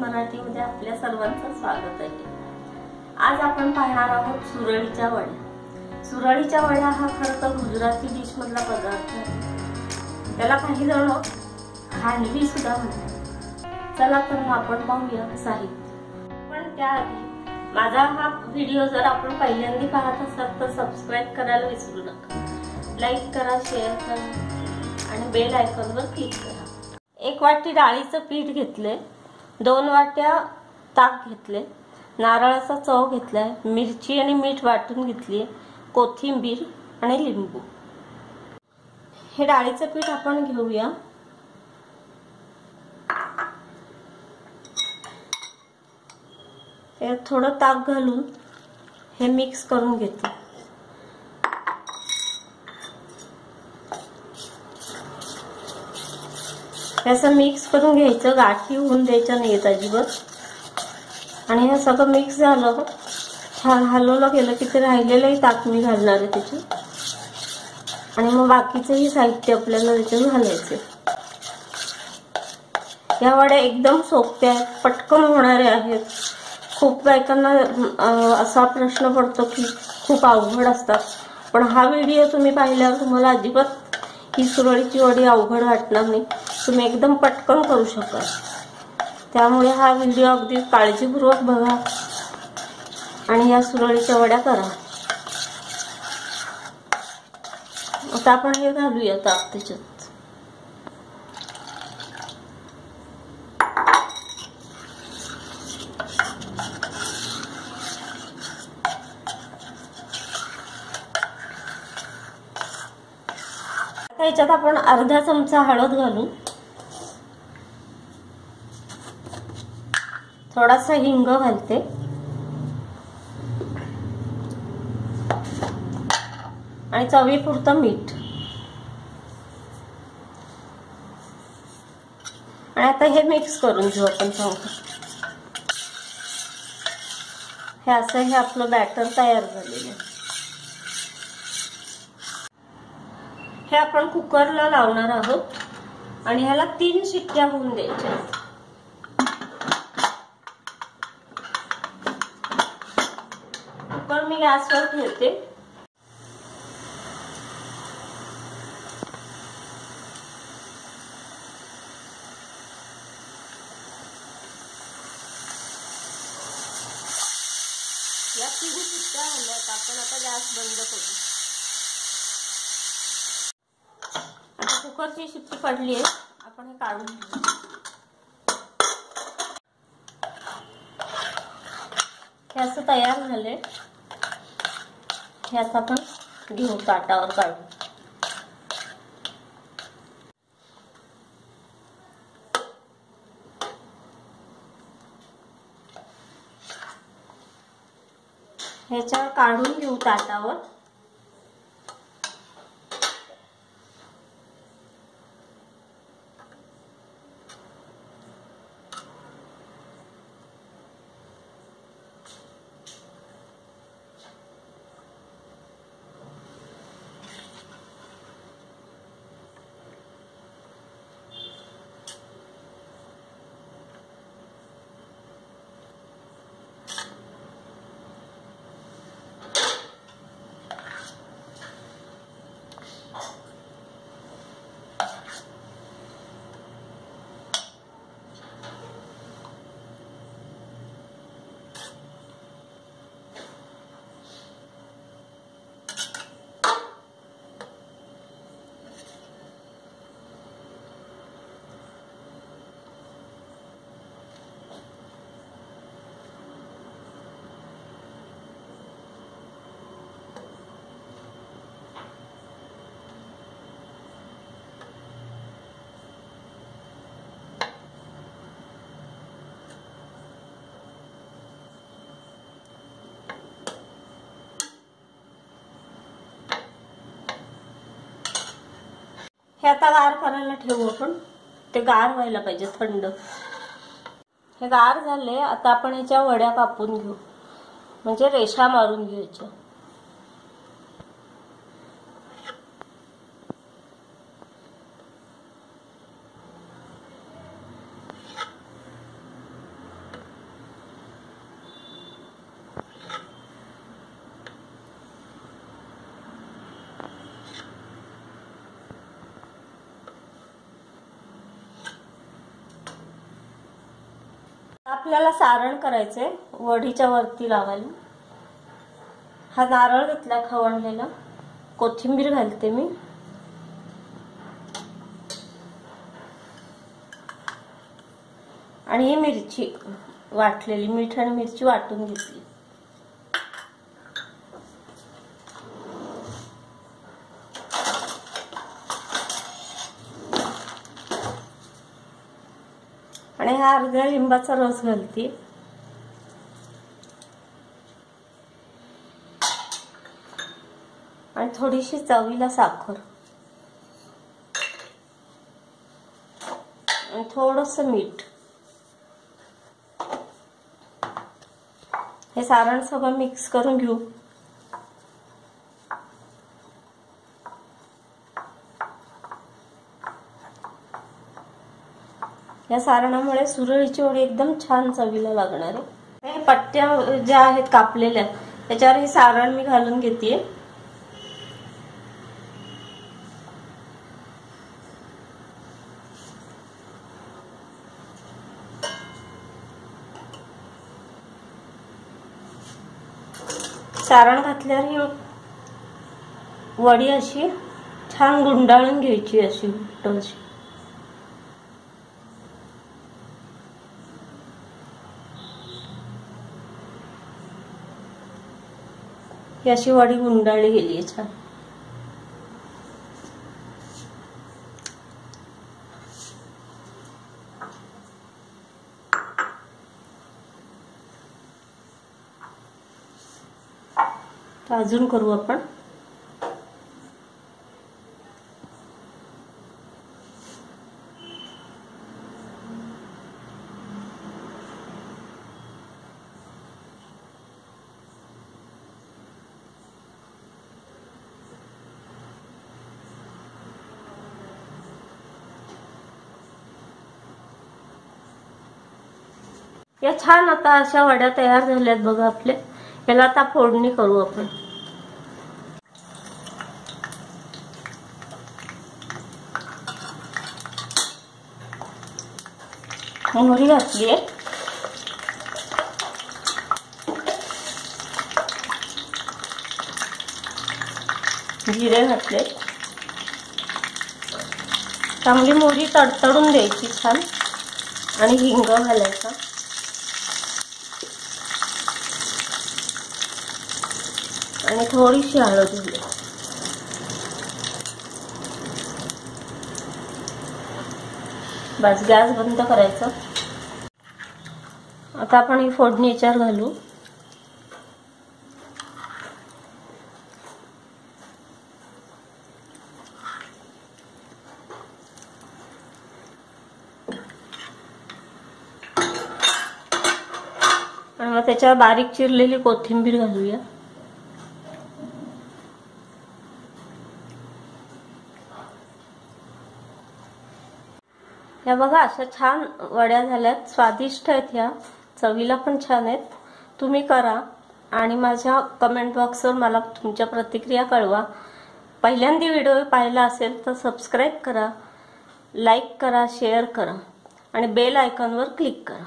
मराठीमध्ये आपल्या सर्वांचं स्वागत आहे. आज आपण पाहणार आहोत सुरळीच्या वड्या सुरळीच्या वड्या हा खरं तर गुजराती डिश मधला पदार्थ आहे. त्याला काही जण खांडवी सुद्धा म्हणतात. चला तर आपण पाहूया साहित्य. पण त्याआधी माझा हा व्हिडिओ जर आपण पहिल्यांदा पाहत असाल तर सबस्क्राईब करायला विसरू नका. लाईक करा शेअर करा आणि बेल आयकॉनवर क्लिक करा. एक वाटी डाळीचं पीठ घेतले दोन वाट्या ताक घेतले नारळाचा चव घेतलाय. मिरची आणि मीठ वाटून घेतली कोथिंबीर आणि लिंबू. हे डाळीचं पीठ आपण घेऊया. त्यात थोडं ताक घालून हे मिक्स करून घेतो. असं मिक्स करून घ्यायचं गाठी होऊन द्यायचं नाही अजिबात. आणि हे सगळं मिक्स झालं छान हलवलं गेलं की ते राहिलेलंही ताक मी घालणार आहे त्याची. आणि मग बाकीचंही साहित्य आपल्याला त्याच्यात घालायचे या वड्या एकदम सोप्या आहेत पटकन होणाऱ्या आहेत. खूप बायकांना असा प्रश्न पडतो की खूप अवघड असतात. पण हा व्हिडिओ तुम्ही पाहिल्यावर तुम्हाला अजिबात ही सुरळीची वडी अवघड वाटणार नाही. तुम्ही एकदम पटकन करू शकाल. त्यामुळे हा व्हिडिओ अगदी काळजीपूर्वक बघा आणि या सुरळीच्या वड्या करा. आता आपण हे घालूया ताक त्याच्यात. याच्यात आपण अर्धा चमचा हळद घालू. थोडासा हिंग घालते. आणि चवीपुरतं मीठ. आणि आता हे मिक्स करून घेऊ आपण चांगलं हे असं हे आपलं बॅटर तयार झालेलं आहे. हे आपण कुकरला लावणार आहोत. आणि ह्याला तीन शिट्ट्या होऊन द्यायच्या. कुकर मी गॅसवर ठेवते. या तीन शिट्ट्या झाल्यात आपण आता गॅस बंद करू. आता कुकरची शिट्टी पडली आहे. आपण हे काढून घेऊ हे असं तयार झाले हे असं आपण घेऊ ताटावर काढून. ह्याच्यावर काढून घेऊ ताटावर हे आता गार करायला ठेवू आपण. ते गार व्हायला पाहिजे थंड. हे गार झाले आता आपण याच्या वड्या कापून घेऊ. म्हणजे रेषा मारून घ्यायच्या. आपल्याला सारण करायचंय वडीच्या वरती लावायला. हा नारळ घेतला खवणलेला. कोथिंबीर घालते मी. आणि ही मिरची वाटलेली मीठ आणि मिरची वाटून घेतली. आणि हा अर्ध्या लिंबाचा रस घालते. आणि थोडीशी चवीला साखर. आणि थोडस मीठ. हे सारण सगळं मिक्स करून घेऊ. या सारणामुळे सुरळीची वडी एकदम छान चवीला लागणार आहे. हे पट्ट्या ज्या आहेत कापलेल्या त्याच्यावर हे सारण मी घालून घेते सारण घातल्यावर ही वडी अशी छान गुंडाळून घ्यायची अशी घट्ट अशी ही अशी वाढी गुंडाळली गेली आहे छान. तर अजून करू आपण. या छान आता अशा वड्या तयार झाल्यात बघा आपल्या. याला आता फोडणी करू आपण. मोहरी घातली आहे. जिरे घातले. चांगली मोहरी तडतडून द्यायची छान. आणि हिंग घालायचा. आणि थोडीशी हळद बस गॅस बंद करायचा. आता आपण ही फोडणी याच्यावर घालू. आणि मग त्याच्यावर बारीक चिरलेली कोथिंबीर घालूया. ह्या बघा अशा छान वड्या झाल्यात. स्वादिष्ट आहेत ह्या चवीला पण छान आहेत. तुम्ही करा आणि माझ्या कमेंट बॉक्सवर मला तुमच्या प्रतिक्रिया कळवा. पहिल्यांदा व्हिडिओ पाहिला असेल तर सबस्क्राईब करा लाईक करा शेअर करा आणि बेल आयकॉनवर क्लिक करा.